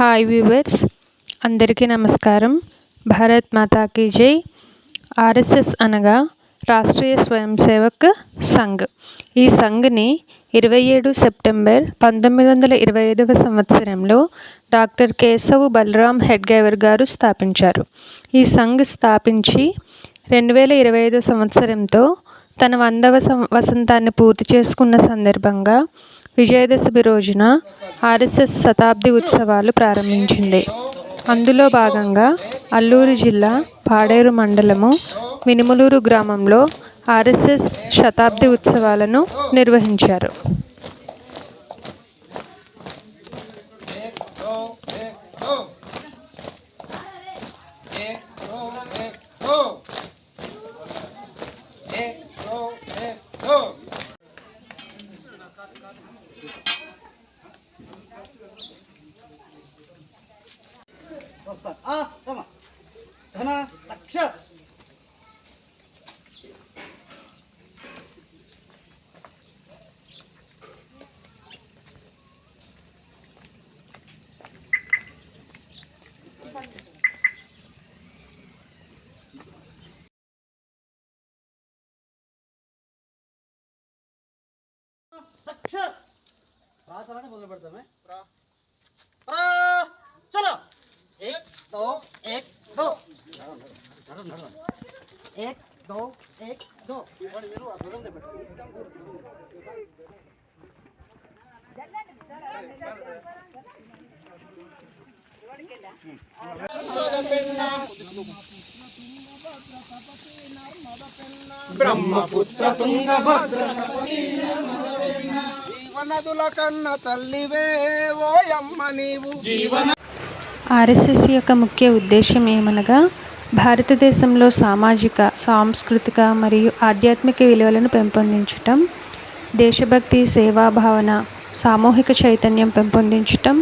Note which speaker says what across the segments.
Speaker 1: Hi viewers అందరికీ నమస్కారం. భారత్ మాతాకి జై. ఆర్ఎస్ఎస్ అనగా రాష్ట్రీయ స్వయం సేవక్ సంఘ్. ఈ సంఘ్ని ఇరవై ఏడు సెప్టెంబర్ పంతొమ్మిది వందల ఇరవై ఐదవ సంవత్సరంలో డాక్టర్ కేశవ్ బలరామ్ హెడ్గేవర్ గారు స్థాపించారు. ఈ సంఘ్ స్థాపించి రెండు వేల ఇరవై ఐదు సంవత్సరంతో తన వందవ సం వసంతాన్ని పూర్తి చేసుకున్న సందర్భంగా విజయదశమి రోజున ఆర్ఎస్ఎస్ శతాబ్ది ఉత్సవాలు ప్రారంభించింది. అందులో భాగంగా అల్లూరు జిల్లా పాడేరు మండలము మినుములూరు గ్రామంలో ఆర్ఎస్ఎస్ శతాబ్ది ఉత్సవాలను నిర్వహించారు.
Speaker 2: ధన లక్ష चलो। एक दो एक दो। एक दो एक दो।
Speaker 3: ब्रह्मपुत्र तुंगभद्र। జీవనదుల కన్న తల్లివే ఓయమ్మ నీవు. జీవన
Speaker 1: ఆర్ఎస్ఎస్ యొక్క ముఖ్య ఉద్దేశం ఏమనగా భారతదేశంలో సామాజిక సాంస్కృతిక మరియు ఆధ్యాత్మిక విలువలను పెంపొందించటం దేశభక్తి సేవాభావన సామూహిక చైతన్యం పెంపొందించటం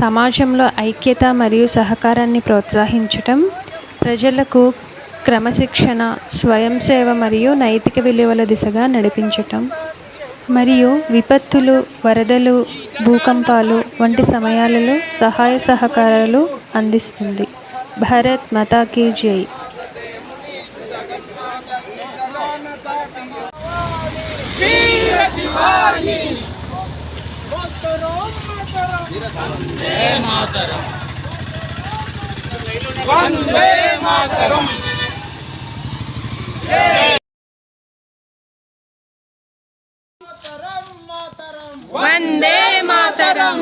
Speaker 1: సమాజంలో ఐక్యత మరియు సహకారాన్ని ప్రోత్సహించటం ప్రజలకు క్రమశిక్షణ స్వయం సేవ మరియు నైతిక విలువల దిశగా నడిపించటం. మరియు విపత్తులు వరదలు భూకంపాలు వంటి సమయాలలో సహాయ సహకారాలు అందిస్తుంది. భారత్ మాతాకి జై.
Speaker 3: వందే మాతరం.
Speaker 1: మాతరం.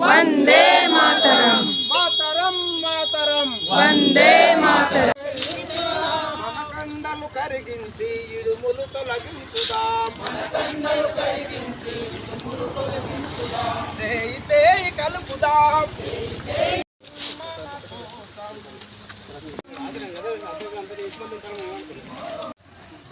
Speaker 1: వందే మాతరం.
Speaker 3: మాతరం మాతరం.
Speaker 1: వందే మాతరం.
Speaker 3: మనకండలు కరిగించి ఇడుములు తొలగించుదాం. చేయి చేయి కలుపుదాం.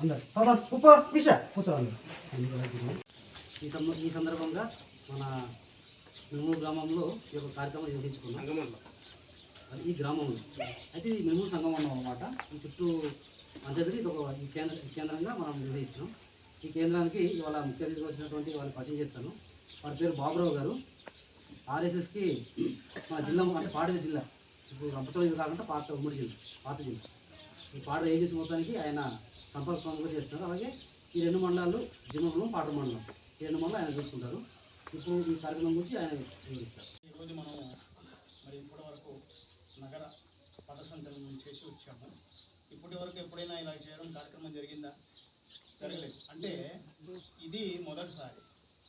Speaker 3: అందరు సోదరు ఉప్పు మిష కూర్చోండి ఈ సంద ఈ సందర్భంగా మన మినుమూరు గ్రామంలో ఈ యొక్క కార్యక్రమం నిర్వహించుకున్నాం. అది ఈ గ్రామంలో అయితే ఈ మినుమూరు సంఘం ఉన్నాం అనమాట ఈ చుట్టూ అంతటి ఇది ఒక ఈ కేంద్ర ఈ కేంద్రంగా మనం నిర్వహిస్తున్నాం ఈ కేంద్రానికి ఇవాళ ముఖ్య అతిథిగా వచ్చినటువంటి వాళ్ళు పరిచయం చేస్తాను. వారి పేరు బాబురావు గారు. ఆర్ఎస్ఎస్కి మా జిల్లా అంటే పాడేరు జిల్లా. ఇప్పుడు రంపచోళ జిల్లా కాకుండా పాత ఉమ్మడి జిల్లా పాత జిల్లా. ఈ పాడేరు ఏజెన్సీ మొత్తానికి ఆయన సంపర్కం కూడా చేస్తున్నారు. అలాగే ఈ రెండు మండలాలు జిమ్మలం పాట మండలం. ఈ రెండు మండలం ఆయన చూసుకుంటారు. ఇప్పుడు ఈ కార్యక్రమం గురించి ఆయన వివరిస్తారు.
Speaker 4: ఈరోజు మనం మరి ఇప్పటి వరకు నగర పదసంచలనం చేసి వచ్చాము. ఇప్పటి వరకు ఎప్పుడైనా ఇలా చేయడం కార్యక్రమం జరిగిందా? జరగలేదు. అంటే ఇది మొదటిసారి.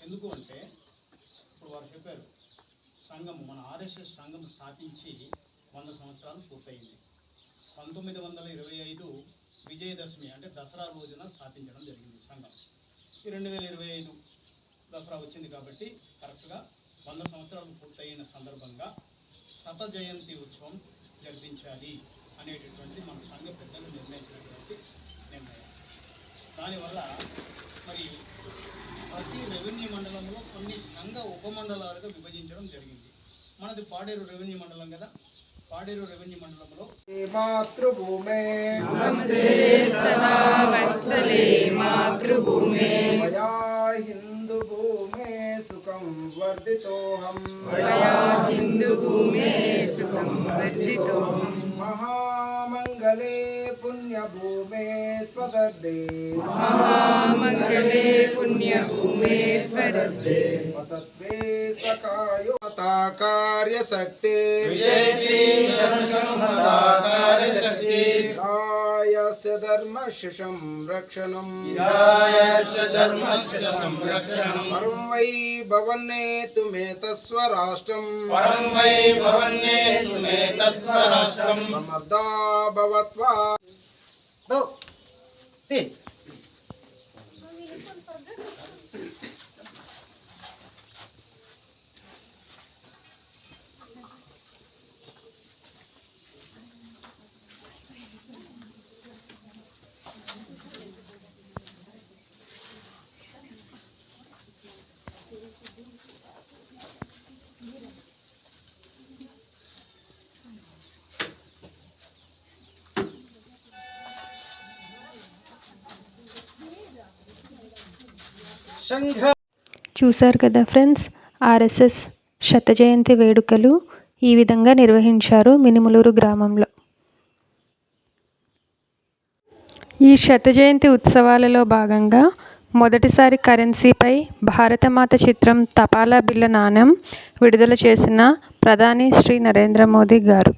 Speaker 4: ఎందుకు అంటే ఇప్పుడు వారు చెప్పారు సంఘం మన ఆర్ఎస్ఎస్ సంఘం స్థాపించి వంద సంవత్సరాలు పూర్తయింది. పంతొమ్మిది వందల ఇరవై ఐదు విజయదశమి అంటే దసరా రోజున స్థాపించడం జరిగింది సంఘం. ఈ రెండు వేల ఇరవై ఐదు దసరా వచ్చింది కాబట్టి కరెక్ట్గా వంద సంవత్సరాలు పూర్తయిన సందర్భంగా శత జయంతి ఉత్సవం జరిపించాలి అనేటటువంటిది మన సంఘ పెద్దలు నిర్ణయించినటువంటి నిర్ణయం. దానివల్ల మరి ప్రతి రెవెన్యూ మండలంలో కొన్ని సంఘ ఉపమండలాలుగా విభజించడం జరిగింది. మనది పాడేరు రెవెన్యూ మండలం కదా? పాడేరు రెవెన్యూ మండలంలో
Speaker 5: మాతృభూమే.
Speaker 1: सुखं वर्धितोऽहं मया
Speaker 5: हिन्दुभूमे सुखं वर्धितोऽहं
Speaker 1: महामङ्गले पुण्यभूमे त्वदर्दे।
Speaker 5: महामङ्गले पुण्यभूमे त्वदर्दे। मत्वे सकायुता कार्यशक्ति। कार्यशक्ति। వై భవన్నేతు మే తస్వరాష్ట్రం
Speaker 4: పరం వై భవన్నే తుమే తస్వరాష్ట్రం
Speaker 5: సమర్థా భవత్వా
Speaker 2: दो
Speaker 1: చూశారు కదా ఫ్రెండ్స్ ఆర్ఎస్ఎస్ శత జయంతి వేడుకలు ఈ విధంగా నిర్వహించారు మినిములూరు గ్రామంలో. ఈ శత జయంతి ఉత్సవాలలో భాగంగా మొదటిసారి కరెన్సీపై భారతమాత చిత్రం తపాలా బిళ్ళ నాణ్యం విడుదల చేసిన ప్రధాని శ్రీ నరేంద్ర మోదీ గారు.